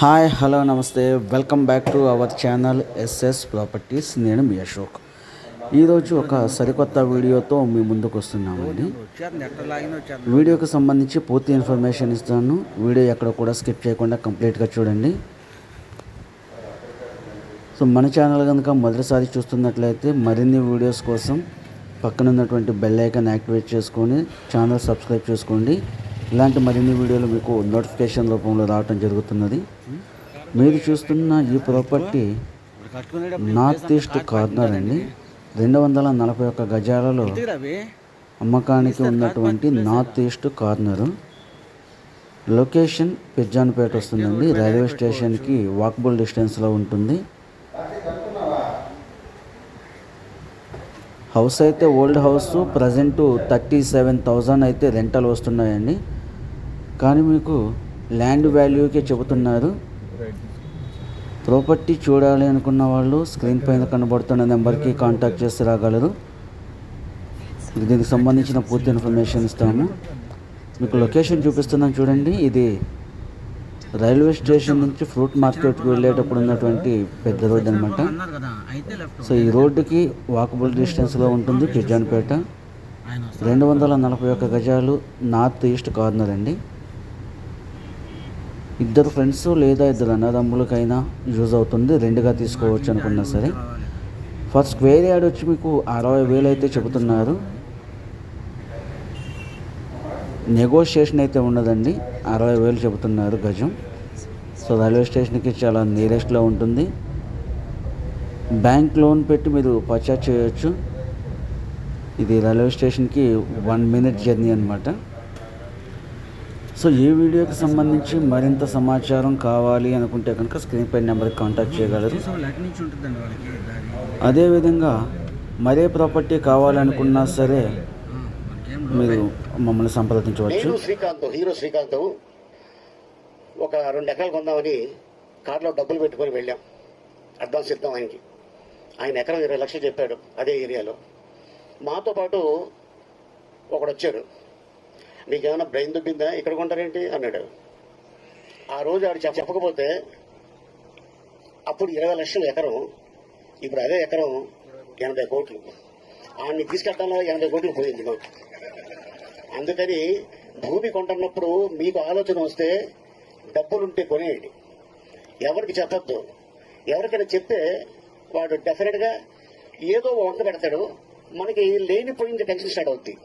Hi hello నమస్తే. Welcome back to our channel SS properties. నేను మీ అశోక్. ఈరోజు ఒక సరికొత్త వీడియోతో మీ ముందుకు వస్తున్నామండి. వీడియోకి సంబంధించి పూర్తి ఇన్ఫర్మేషన్ ఇస్తాను. వీడియో ఎక్కడ కూడా స్కిప్ చేయకుండా కంప్లీట్గా చూడండి. సో మన ఛానల్ కనుక మొదటిసారి చూస్తున్నట్లయితే మరిన్ని వీడియోస్ కోసం పక్కన ఉన్నటువంటి బెల్ ఐకాన్ యాక్టివేట్ చేసుకొని ఛానల్ సబ్స్క్రైబ్ చేసుకోండి. ఇలాంటి మరిన్ని వీడియోలు మీకు నోటిఫికేషన్ రూపంలో రావటం జరుగుతున్నది. మీరు చూస్తున్న ఈ ప్రాపర్టీ నార్త్ ఈస్ట్ కార్నర్ అండి. రెండు వందల నలభై ఒక్క గజాలలో అమ్మకానికి ఉన్నటువంటి north east corner location Pizzanpet వస్తుందండి. రైల్వే స్టేషన్కి వాకబుల్ డిస్టెన్స్లో ఉంటుంది. హౌస్ అయితే old house present thirty seven thousand అయితే రెంటల్ వస్తున్నాయండి. కానీ మీకు ల్యాండ్ వాల్యూకే చెబుతున్నారు. ప్రాపర్టీ చూడాలి అనుకున్న వాళ్ళు స్క్రీన్ పైన కనబడుతున్న నెంబర్కి కాంటాక్ట్ చేసి రాగలరు. దీనికి సంబంధించిన పూర్తి ఇన్ఫర్మేషన్ ఇస్తాము. మీకు లొకేషన్ చూపిస్తున్నాం చూడండి. ఇది రైల్వే స్టేషన్ నుంచి ఫ్రూట్ మార్కెట్కి వెళ్ళేటప్పుడు ఉన్నటువంటి పెద్ద రోడ్ అనమాట సో ఈ రోడ్డుకి వాకబుల్ డిస్టెన్స్లో ఉంటుంది పిజ్జాన్పేట రెండు వందల నలభై ఒక్క గజాలు నార్త్ ఈస్ట్ కార్నర్ అండి. ఇద్దరు ఫ్రెండ్స్ లేదా ఇద్దరు అన్నదమ్ములకైనా యూజ్ అవుతుంది. రెండుగా తీసుకోవచ్చు అనుకున్నా సరే. ఫస్ట్ స్క్వేర్ యార్డ్ వచ్చి మీకు అరవై వేలు అయితే చెబుతున్నారు. నెగోషియేషన్ అయితే ఉండదండి. అరవై వేలు చెబుతున్నారు గజం. సో రైల్వే స్టేషన్కి చాలా నియరెస్ట్లో ఉంటుంది. బ్యాంక్ లోన్ పెట్టి మీరు పర్చేజ్ చేయొచ్చు. ఇది రైల్వే స్టేషన్కి వన్ మినిట్ జర్నీ అనమాట సో ఈ వీడియోకి సంబంధించి మరింత సమాచారం కావాలి అనుకుంటే కనుక స్క్రీన్ పై నెంబర్కి కాంటాక్ట్ చేయగలరు. అదేవిధంగా మరే ప్రాపర్టీ కావాలనుకున్నా సరే మీరు మమ్మల్ని సంప్రదించవచ్చు. శ్రీకాంత్ హీరో శ్రీకాంత్. ఒక రెండు ఎకరాలు కొందామని కార్లో డబ్బులు పెట్టుకొని వెళ్ళాం. అడ్వాన్స్ ఇద్దాం ఆయనకి. ఆయన ఎకరం ఇరవై లక్షలు చెప్పాడు అదే ఏరియాలో. మాతో పాటు ఒకడు వచ్చాడు. నీకేమైనా బ్రెయిన్ దుబ్బిందా? ఇక్కడ కొంటారేంటి? అన్నాడు. ఆ రోజు ఆడు చెప్పకపోతే అప్పుడు ఇరవై లక్షలు ఎకరం ఇప్పుడు అదే ఎకరం ఎనభై కోట్లు. ఆడిని తీసుకెళ్ళడంలో ఎనభై కోట్లు పోయింది మాకు అందుకని భూమి కొంటున్నప్పుడు మీకు ఆలోచన వస్తే డబ్బులుంటే కొనేయండి. ఎవరికి చెప్పద్దు. ఎవరికైనా చెప్తే వాడు డెఫినెట్గా ఏదో వంక పెడతాడు. మనకి లేనిపోయింది టెన్షన్ స్టార్ట్ అవుతుంది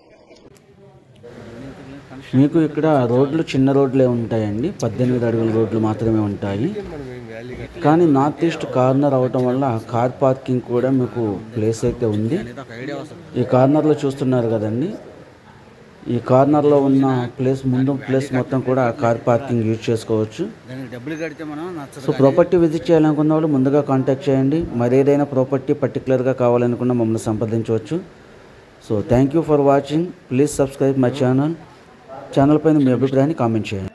మీకు ఇక్కడ రోడ్లు చిన్న రోడ్లే ఉంటాయండి. పద్దెనిమిది అడుగుల రోడ్లు మాత్రమే ఉంటాయి. కానీ నార్త్ ఈస్ట్ కార్నర్ అవటం వల్ల కార్ పార్కింగ్ కూడా మీకు ప్లేస్ అయితే ఉంది. ఈ కార్నర్లో చూస్తున్నారు కదండి. ఈ కార్నర్లో ఉన్న ప్లేస్ ముందు ప్లేస్ మొత్తం కూడా కార్ పార్కింగ్ యూజ్ చేసుకోవచ్చు. డబ్బులు కడితే సో ప్రాపర్టీ విజిట్ చేయాలనుకున్న వాళ్ళు ముందుగా కాంటాక్ట్ చేయండి. మరి ఏదైనా ప్రాపర్టీ పర్టికులర్గా కావాలనుకున్న మమ్మల్ని సంప్రదించవచ్చు. So thank you for watching. Please subscribe my channel. Channel పైన మీ అభిప్రాయాన్ని కామెంట్ చేయండి.